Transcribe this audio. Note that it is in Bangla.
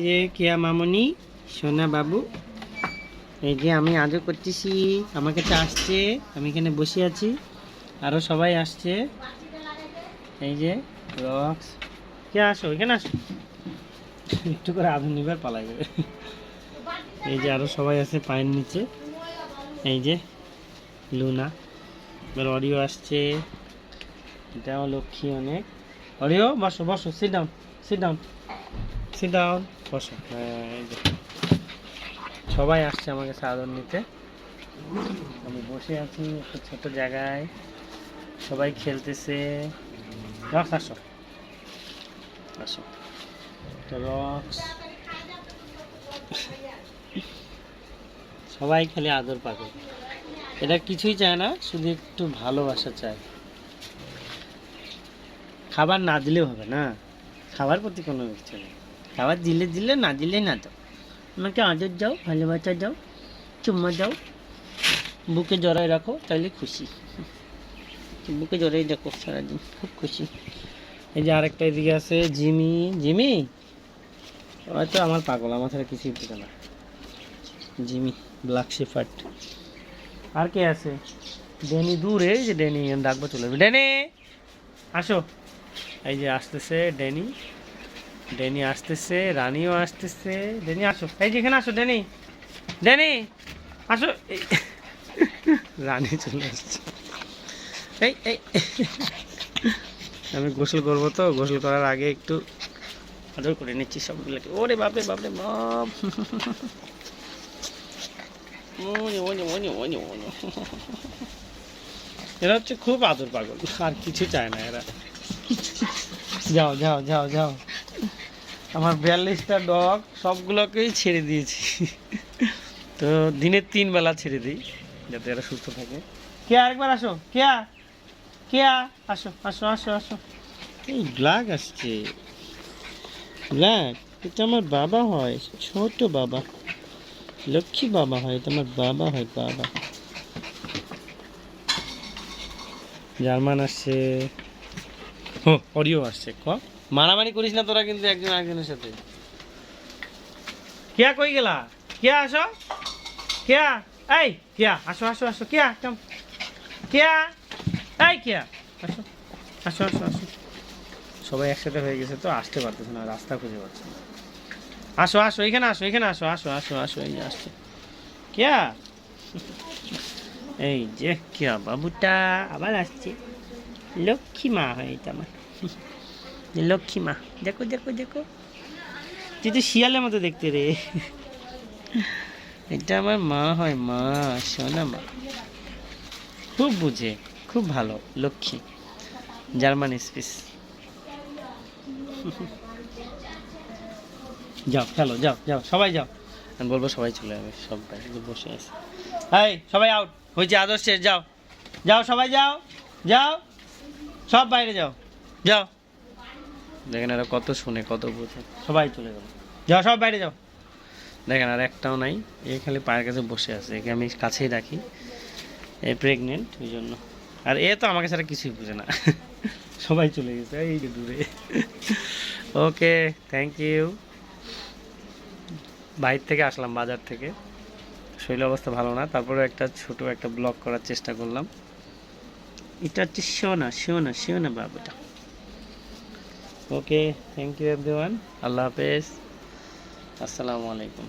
যে কেয়া মামনি, সোনা বাবু। এই যে আমি আজও করতেছি, আমার কাছে আসছে, আমি এখানে বসে আছি, আরও সবাই আসছে। এই যে, রক্স। কে আসো, এখানে আসো। একটু করে আধুন নিবার পালাই যাবে। এই যে আরও সবাই আছে পায়ের নিচে। এই যে, লুনা। এবার অডিও আসছে। এটাও লক্ষ্মী অনেক। অডিও বসো বসো sit down sit down sit down বসো। হ্যাঁ সবাই আসছে আমার কাছে আদর নিতে। আমি বসে আছি একটা ছোট জায়গায়। সবাই খেলতেছে। রক্স, আসো। আসো। রক্স। সবাই খালি আদর পাবে। এটা কিছুই চায় না, শুধু একটু ভালোবাসা চায়। খাবার না দিলেও হবে না। খাবার প্রতি কোনো ইচ্ছে নেই। খাবার দিলে দিলে, না দিলে না দাও আমাকে আদর যাও ভালোবাসা যাও চুম্মা যাও বুকে জড়াই রাখো, তাহলে খুশি। বুকে জড়াই রাখো সারাদিন, খুব খুশি। এই যে আরেকটা এদিকে আছে, জিমি। জিমি? হয়তো আমার পাগল, আমার ছাড়া কিছুই বুঝে না। Jimmy, black shepherd. আর কে আছে? ডেনি, দূরে যে ডেনি, ডাকবো চলে যাবে ডেনি! আসো। এই যে আসতেছে ডেনি। ডেনি আসতেছে, রানিও আসতেছে। ডেনি, আসো। এই যেখানে আসো, ডেনি। ডেনি, আসো। রানি চলে আসছে। এই এই। আমি গোসল করব তো, গোসল করার আগে একটু আদর করে নিচ্ছি সবগুলোকে। ওরে বাপরে বাপরে, বাপ। এরা হচ্ছে খুব আদর পাগল, আর কিছু চায় না এরা। যাও যাও যাও যাও। আমার বিয়াল্লিশটা ডগ সবগুলোকেই ছেড়ে দিয়েছি। তো দিনের তিন বেলা ছেড়ে দিই যাতে এরা সুস্থ থাকে। কে আরেকবার আসো। কেয়া কেয়া আসো আসো আসো আসো। এই ব্ল্যাক আসছে। ব্ল্যাক এটা আমার বাবা হয় ছোট বাবা। লক্ষ্মী বাবা হয় এটা আমার বাবা হয় বাবা। জার্মান আসছে। ও অডিও আসছে ক? মারামারি করিস না তোরা কিন্তু একজন আরেকজনের সাথে। কেয়া কই গেলা? কেয়া আসো? কেয়া? এই, কেয়া, আসো আসো আসো, কেয়া কেম কেয়া? এই, কেয়া, আসো আসো আসো আসো। সবাই একসাথে হয়ে গেছে তো, আসতে পারতেছে না, রাস্তা খুঁজে পাচ্ছে না। আসো আসো, এখানে আসো এখানে আসো আসো আসো আসো, এই যে আসছে। কেয়া? এই যে কেয়া বাবুটা, আবার আসছে। লক্ষ্মী মা হয় আমার। লক্ষ্মী মা। দেখো দেখো দেখো। তো শিয়ালের মতো দেখতে রে। এটা আমার মা হয় মা সোনা মা। খুব বুঝে খুব ভালো লক্ষ্মী। German spitz. যাও খেলো যাও যাও সবাই যাও। আমি বলব সবাই চলে যাবে সবাই বসে আছে। এই সবাই আউট হয়েছে আদর্শ শেষ, যাও। যাও সবাই যাও যাও সব বাইরে যাও যাও। দেখেন এরা কত শুনে কত বোঝে। সবাই চলে গেল। যাও সব বাইরে যাও। দেখেন আর একটাও নাই এ খালি পায়ের কাছে বসে আছে একে আমি কাছেই রাখি এ প্রেগনেন্ট ওই জন্য। আর এ তো আমাকে ছাড়া কিছুই বুঝে না। সবাই চলে গেছে এই যে দূরে। ওকে থ্যাংক ইউ বাইর থেকে আসলাম বাজার থেকে। শরীর অবস্থা ভালো না তারপরে একটা ছোট একটা ব্লগ করার চেষ্টা করলাম। এটা হচ্ছে শিও না শিও সোনা সোনা সোনা বাবুটা। ওকে থ্যাংক ইউ এভরিওয়ান আল্লাহ হাফেজ আসসালামু আলাইকুম